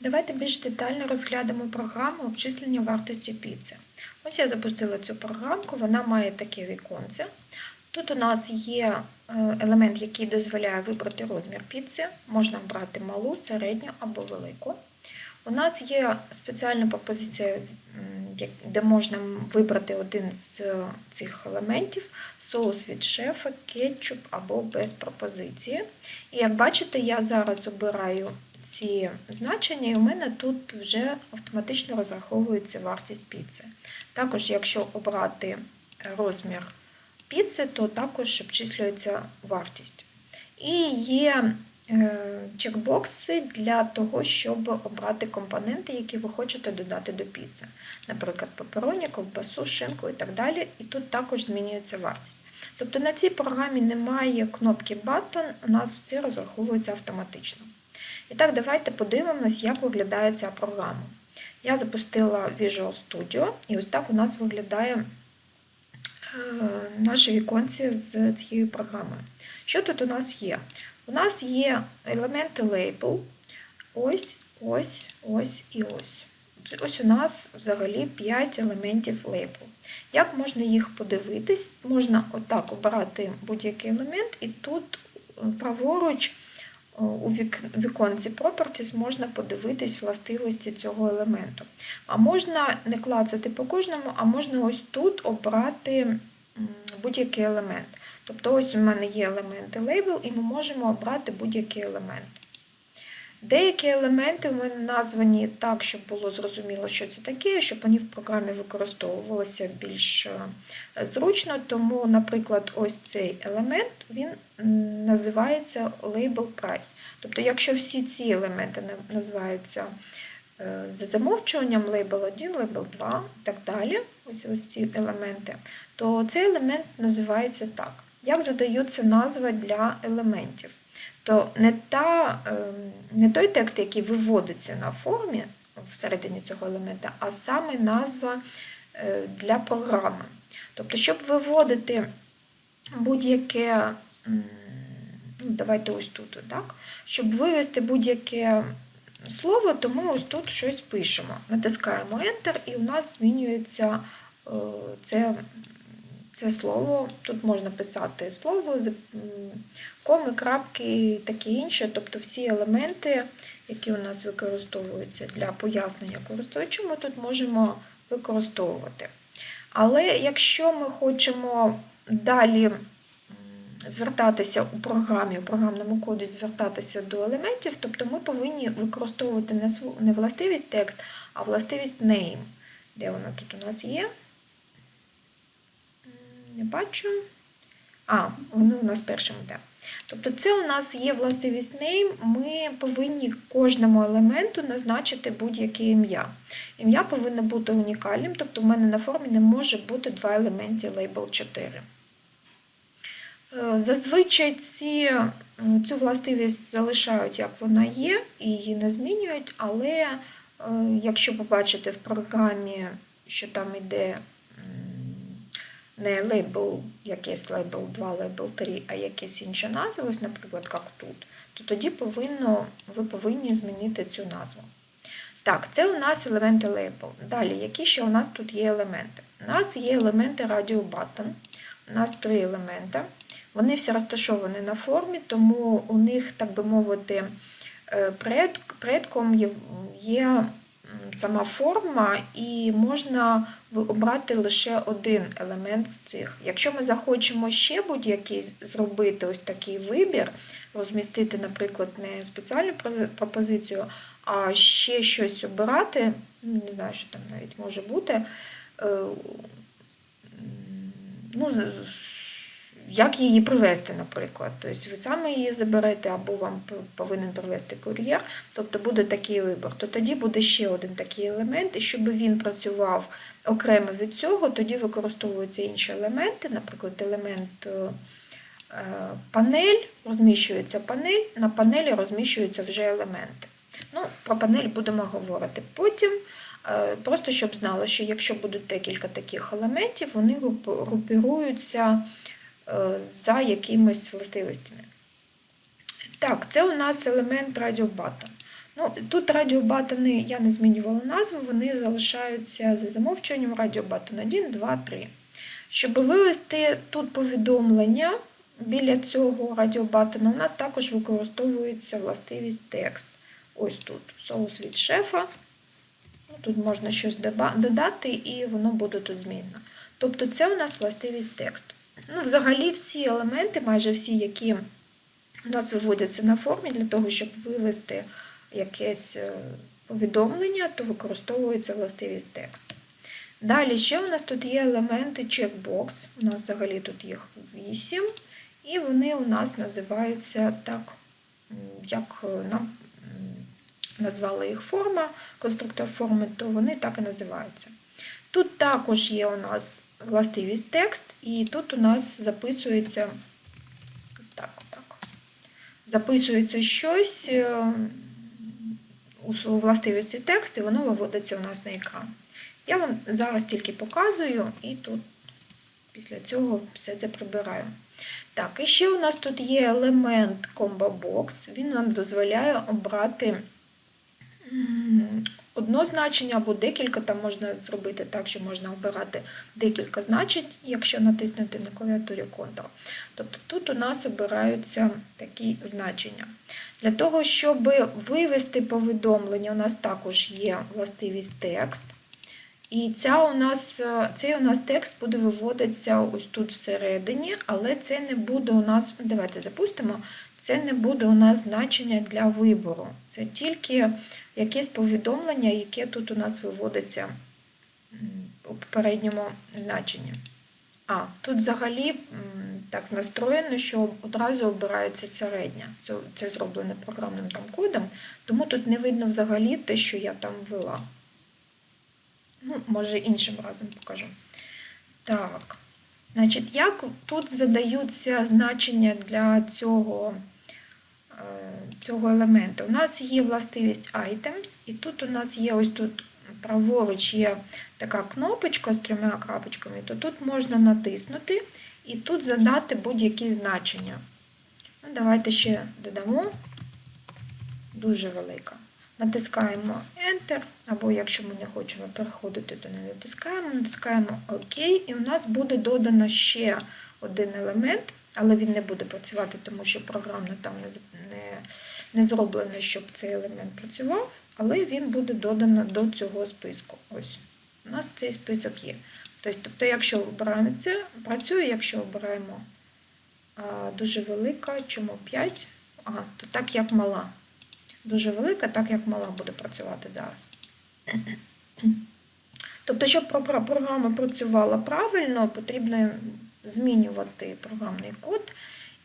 Давайте більш детально розглянемо програму обчислення вартості піци. Ось я запустила цю програмку, вона має таке віконце. Тут у нас є е, елемент, який дозволяє вибрати розмір піци. Можна обрати малу, середню або велику. У нас є спеціальна пропозиція, де можна вибрати один з цих елементів: соус від шефа, кетчуп або без пропозиції. І як бачите, я зараз обираю ці значення, і у мене тут вже автоматично розраховується вартість піци. Також, якщо обрати розмір піци, то також обчислюється вартість. І є е, чекбокси для того, щоб обрати компоненти, які ви хочете додати до піци. Наприклад, пепероні, ковбасу, шинку і так далі. І тут також змінюється вартість. Тобто на цій програмі немає кнопки Button, у нас все розраховується автоматично. І так, давайте подивимось, як виглядає ця програма. Я запустила Visual Studio, і ось так у нас виглядає е, наше віконці з цією програмою. Що тут у нас є? У нас є елементи лейбл. Ось, ось, ось і ось. Ось у нас взагалі 5 елементів лейбл. Як можна їх подивитись? Можна отак обирати будь-який елемент, і тут е, праворуч у віконці Properties можна подивитись властивості цього елементу. А можна не клацати по кожному, а можна ось тут обрати будь-який елемент. Тобто ось у мене є елементи лейбл, і ми можемо обрати будь-який елемент. Деякі елементи в мене названі так, щоб було зрозуміло, що це таке, щоб вони в програмі використовувалися більш е, зручно. Тому, наприклад, ось цей елемент він називається Label Price. Тобто, якщо всі ці елементи називаються е, за замовчуванням Label 1, Label 2 і так далі, ось, ось ці елементи, то цей елемент називається так. Як задаються назви для елементів? То не, та, ем, не той текст, який виводиться на формі всередині цього елемента, а саме назва е, для програми. Тобто, щоб виводити будь-яке, ну, давайте ось тут, так? щоб вивести будь-яке слово, то ми ось тут щось пишемо. Натискаємо Enter, і у нас змінюється е, це, це слово. Тут можна писати слово, коми, крапки і таке інше, тобто всі елементи, які у нас використовуються для пояснення користувачу, ми тут можемо використовувати. Але якщо ми хочемо далі звертатися у програмі, у програмному коді звертатися до елементів, тобто ми повинні використовувати не властивість текст, а властивість name. Де вона тут у нас є? Бачу. А, воно у нас першим йде. Тобто це у нас є властивість name, ми повинні кожному елементу назначити будь-яке ім'я. Ім'я повинно бути унікальним, тобто в мене на формі не може бути два елементи label 4. Е, Зазвичай ці, цю властивість залишають, як вона є, і її не змінюють, але е, якщо побачите в програмі, що там йде не лейбл, якийсь лейбл 2, лейбл 3, а якісь інші назви, ось, наприклад, як тут, то тоді повинно, ви повинні змінити цю назву. Так, це у нас елементи лейбл. Далі, які ще у нас тут є елементи? У нас є елементи Radio Button. У нас три елементи. Вони всі розташовані на формі, тому у них, так би мовити, е, пред, предком є, сама форма, і можна обрати лише один елемент з цих. Якщо ми захочемо ще будь-який зробити ось такий вибір, розмістити, наприклад, не спеціальну пропозицію, а ще щось обирати, ну, не знаю, що там навіть може бути. е, Ну, як її привезти, наприклад. Тобто ви саме її заберете, або вам повинен привезти кур'єр, тобто буде такий вибір. То тоді буде ще один такий елемент, і щоб він працював окремо від цього, тоді використовуються інші елементи, наприклад, елемент е, е, панель, розміщується панель, на панелі розміщуються вже елементи. Ну, про панель будемо говорити потім. Е, Просто щоб знали, що якщо будуть декілька таких елементів, вони групіруються за якимись властивостями. Так, це у нас елемент Button. Ну, тут радіобатони я не змінювала назву, вони залишаються за замовчуванням радіобатон 1, 2, 3. Щоб вивести тут повідомлення біля цього радіобатона, у нас також використовується властивість текст. Ось тут соус від шефа. Ну, Тут можна щось додати, і воно буде тут змінено. Тобто це у нас властивість текст. Ну, взагалі, всі елементи, майже всі, які у нас виводяться на формі для того, щоб вивести якесь е, повідомлення, то використовується властивість текст. Далі ще у нас тут є елементи checkbox. У нас взагалі тут їх 8, і вони у нас називаються так, як е, нам назвала їх форма, конструктор форми, то вони так і називаються. Тут також є у нас властивість текст, і тут у нас записується так, так, записується щось е, у властивості текст, і воно виводиться у нас на екран. Я вам зараз тільки показую, і тут після цього все це прибираю. Так, і ще у нас тут є елемент Combo Box. Він нам дозволяє обрати одно значення або декілька. Там можна зробити так, що можна обирати декілька значень, якщо натиснути на клавіатурі Ctrl. Тобто тут у нас обираються такі значення. Для того, щоб вивести повідомлення, у нас також є властивість текст. І ця у нас, цей у нас текст буде виводитися ось тут всередині, але це не буде у нас, давайте запустимо, це не буде у нас значення для вибору. Це тільки якесь повідомлення, яке тут у нас виводиться у попередньому значенні. А, тут взагалі так настроєно, що одразу обирається середня. Це, це зроблено програмним там кодом, тому тут не видно взагалі те, що я там ввела. Ну, може, іншим разом покажу. Так. Значить, як тут задаються значення для цього, цього елемента? У нас є властивість items, і тут у нас є ось тут праворуч є така кнопочка з трьома крапочками, то тут можна натиснути і тут задати будь-які значення. Ну, давайте ще додамо дуже велика. Натискаємо Enter, або якщо ми не хочемо переходити, то не натискаємо, натискаємо ОК, і у нас буде додано ще один елемент, але він не буде працювати, тому що програмно там не, не, не зроблено, щоб цей елемент працював, але він буде додано до цього списку. Ось, у нас цей список є. Тобто, тобто якщо обираємо це, працює, якщо обираємо а, дуже велика, чому 5, ага, то так як мала дуже велика, так як мала буде працювати зараз. Тобто, щоб про- про- програма працювала правильно, потрібно змінювати програмний код.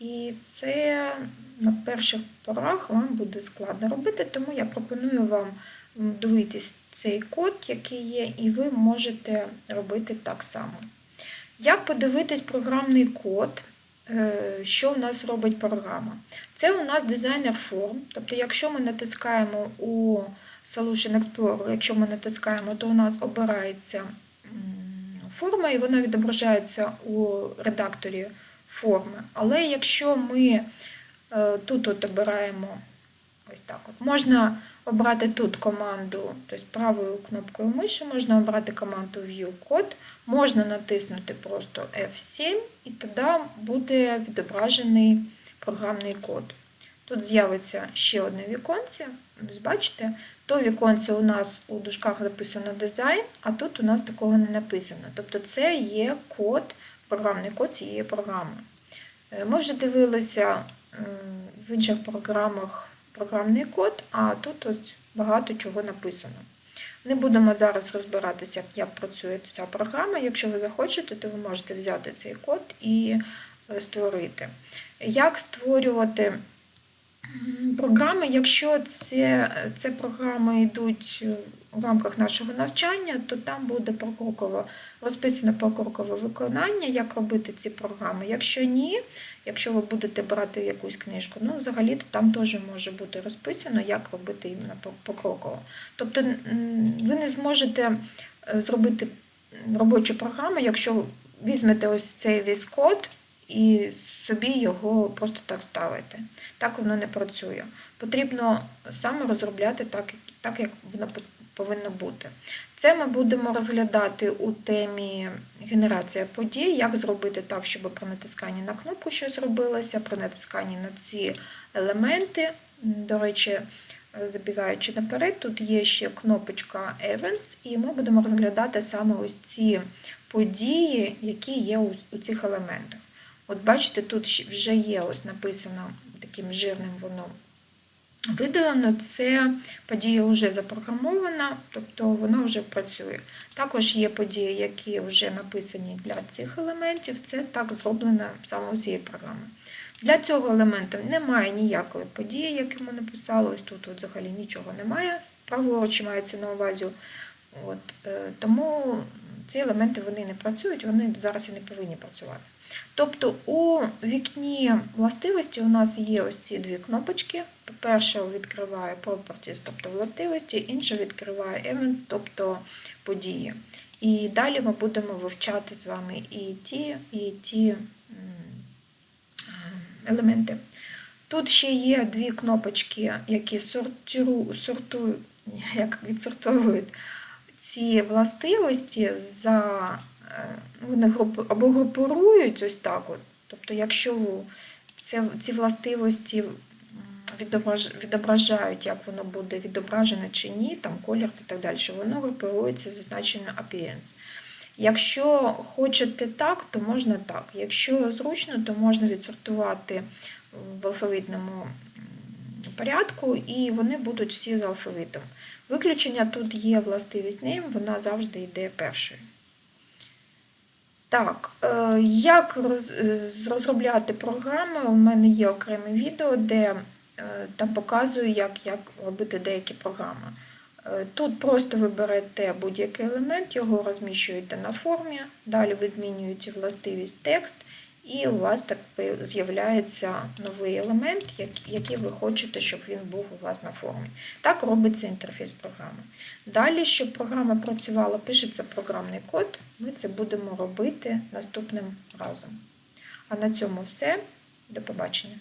І це на перших порах вам буде складно робити, тому я пропоную вам дивитись цей код, який є, і ви можете робити так само. Як подивитись програмний код, е, що в нас робить програма? Це у нас дизайнер форм. Тобто, якщо ми натискаємо у Solution Explorer, якщо ми натискаємо, то у нас обирається форма і вона відображається у редакторі форми. Але якщо ми е, тут от обираємо ось так от, можна обрати тут команду, тобто правою кнопкою миші, можна обрати команду View Code, можна натиснути просто F7 і тоді буде відображений програмний код. Тут з'явиться ще одне віконце. Ось бачите, то віконце у нас у дужках записано дизайн, а тут у нас такого не написано. Тобто це є код, програмний код цієї програми. Е, Ми вже дивилися в інших програмах програмний код, а тут ось багато чого написано. Не будемо зараз розбиратися, як працює ця програма. Якщо ви захочете, то ви можете взяти цей код і е, створити. Як створювати програми, якщо це, це програми йдуть в рамках нашого навчання, то там буде покроково розписано покрокове виконання, як робити ці програми. Якщо ні, якщо ви будете брати якусь книжку, ну взагалі то там теж може бути розписано, як робити іменно покроково. Тобто ви не зможете е, зробити робочу програму, якщо візьмете ось цей весь код і собі його просто так ставити. Так воно не працює. Потрібно саме розробляти так, так як воно повинно бути. Це ми будемо розглядати у темі генерація подій, як зробити так, щоб при натисканні на кнопку щось робилося, при натисканні на ці елементи. До речі, забігаючи наперед, тут є ще кнопочка Events, і ми будемо розглядати саме ось ці події, які є у цих елементах. От бачите, тут вже є ось написано таким жирним воно видалено. Це подія вже запрограмована, тобто вона вже працює. Також є події, які вже написані для цих елементів. Це так зроблено саме у цієї програми. Для цього елементу немає ніякої події, як ми написали. Ось тут от взагалі нічого немає. Праворуч мається на увазі. От, е, тому ці елементи вони не працюють, вони зараз і не повинні працювати. Тобто у вікні властивості у нас є ось ці дві кнопочки. Перша відкриває Properties, тобто властивості, інша відкриває Events, тобто події. І далі ми будемо вивчати з вами і ті, і ті е, елементи. Тут ще є дві кнопочки, які сортиру, сортують, як відсортовують ці властивості за вони групу- або групирують ось так. От. Тобто, якщо це, ці властивості відображ, відображають, як воно буде відображене чи ні, там колір і так далі, воно групирується зі значенням appearance. Якщо хочете так, то можна так. Якщо зручно, то можна відсортувати в алфавітному порядку, і вони будуть всі з алфавітом. Виключення тут є властивість name, вона завжди йде першою. Так, е, як е, розробляти програми? У мене є окреме відео, де е, там показую, як, як робити деякі програми. Тут просто ви берете будь-який елемент, його розміщуєте на формі, далі ви змінюєте властивість текст, і у вас так з'являється новий елемент, який ви хочете, щоб він був у вас на формі. Так робиться інтерфейс програми. Далі, щоб програма працювала, пишеться програмний код. Ми це будемо робити наступним разом. А на цьому все. До побачення.